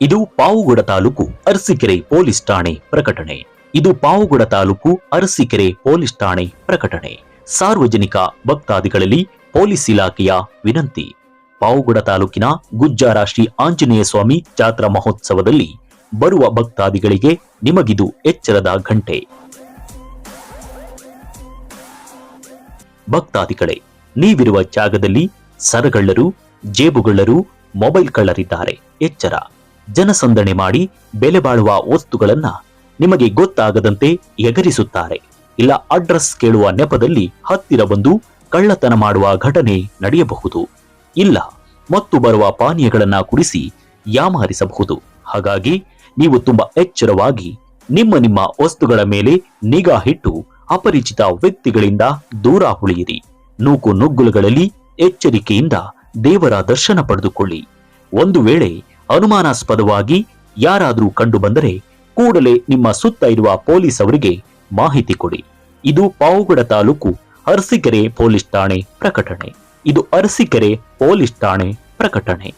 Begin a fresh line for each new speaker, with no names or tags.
ಇದು ಪಾವುಗಡ ತಾಲೂಕು ಅರಸೀಕೆರೆ ಪೊಲೀಸ್ ಠಾಣೆ ಪ್ರಕಟಣೆ. ಇದು ಪಾವುಗಡ ತಾಲೂಕು ಅರಸೀಕೆರೆ ಪೊಲೀಸ್ ಠಾಣೆ ಪ್ರಕಟಣೆ. ಸಾರ್ವಜನಿಕ ಭಕ್ತಾದಿಗಳಲ್ಲಿ ಪೊಲೀಸ್ ಇಲಾಖೆಯ ವಿನಂತಿ. ಪಾವುಗಡ ತಾಲೂಕಿನ ಗುಜ್ಜಾರ ಶ್ರೀ ಆಂಜನೇಯ ಸ್ವಾಮಿ ಜಾತ್ರಾ ಮಹೋತ್ಸವದಲ್ಲಿ ಬರುವ ಭಕ್ತಾದಿಗಳಿಗೆ ನಿಮಗಿದು ಎಚ್ಚರದ ಘಂಟೆ. ಭಕ್ತಾದಿಗಳೇ, ನೀವಿರುವ ಜಾಗದಲ್ಲಿ ಸರಗಳ್ಳರು, ಜೇಬುಗಳ್ಳರು, ಮೊಬೈಲ್ ಕಳ್ಳರಿದ್ದಾರೆ. ಎಚ್ಚರ. ಜನಸಂದಣೆ ಮಾಡಿ ಬೆಲೆ ಬಾಳುವ ವಸ್ತುಗಳನ್ನ ನಿಮಗೆ ಗೊತ್ತಾಗದಂತೆ ಎಗರಿಸುತ್ತಾರೆ. ಇಲ್ಲ, ಅಡ್ರೆಸ್ ಕೇಳುವ ನೆಪದಲ್ಲಿ ಹತ್ತಿರ ಬಂದು ಕಳ್ಳತನ ಮಾಡುವ ಘಟನೆ ನಡೆಯಬಹುದು. ಇಲ್ಲ, ಮತ್ತು ಬರುವ ಪಾನೀಯಗಳನ್ನ ಕುಡಿಸಿ ಯಾಮಾರಿಸಬಹುದು. ಹಾಗಾಗಿ ನೀವು ತುಂಬಾ ಎಚ್ಚರವಾಗಿ ನಿಮ್ಮ ನಿಮ್ಮ ವಸ್ತುಗಳ ಮೇಲೆ ನಿಗಾ ಇಟ್ಟು ಅಪರಿಚಿತ ವ್ಯಕ್ತಿಗಳಿಂದ ದೂರ ಉಳಿಯಿರಿ. ನೂಕು ನುಗ್ಗುಲುಗಳಲ್ಲಿ ಎಚ್ಚರಿಕೆಯಿಂದ ದೇವರ ದರ್ಶನ ಪಡೆದುಕೊಳ್ಳಿ. ಒಂದು ವೇಳೆ ಅನುಮಾನಾಸ್ಪದವಾಗಿ ಯಾರಾದರೂ ಕಂಡು ಬಂದರೆ ಕೂಡಲೇ ನಿಮ್ಮ ಸುತ್ತ ಇರುವ ಪೊಲೀಸ್ ಅವರಿಗೆ ಮಾಹಿತಿ ಕೊಡಿ. ಇದು ಪಾವುಗಡ ತಾಲೂಕು ಅರಸೀಕೆರೆ ಪೊಲೀಸ್ ಠಾಣೆ ಪ್ರಕಟಣೆ. ಇದು ಅರಸೀಕೆರೆ ಪೊಲೀಸ್ ಠಾಣೆ ಪ್ರಕಟಣೆ.